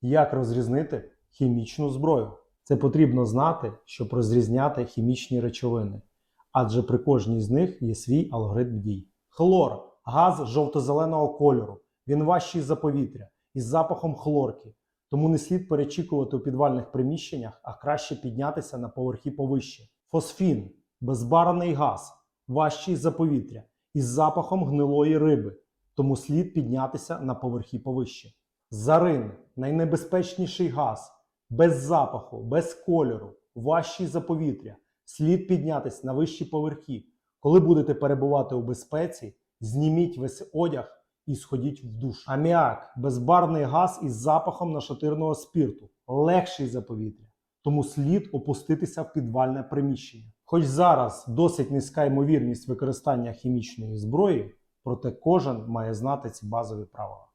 Як розрізнити хімічну зброю? Це потрібно знати, щоб розрізняти хімічні речовини, адже при кожній з них є свій алгоритм дій. Хлор газ жовто-зеленого кольору. Він важчий за повітря із запахом хлорки. Тому не слід перечікувати у підвальних приміщеннях, а краще піднятися на поверхи повище. Фосфін безбарвний газ, важчий за повітря із запахом гнилої риби, тому слід піднятися на поверхи повище. Зарин найнебезпечніший газ, без запаху, без кольору, важчий за повітря. Слід піднятися на вищі поверхи. Коли будете перебувати у безпеці, зніміть весь одяг і сходіть в душ. Аміак безбарвний газ із запахом нашатирного спирту, легший за повітря. Тому слід опуститися в підвальне приміщення. Хоч зараз досить низька ймовірність використання хімічної зброї, проте кожен має знати ці базові правила.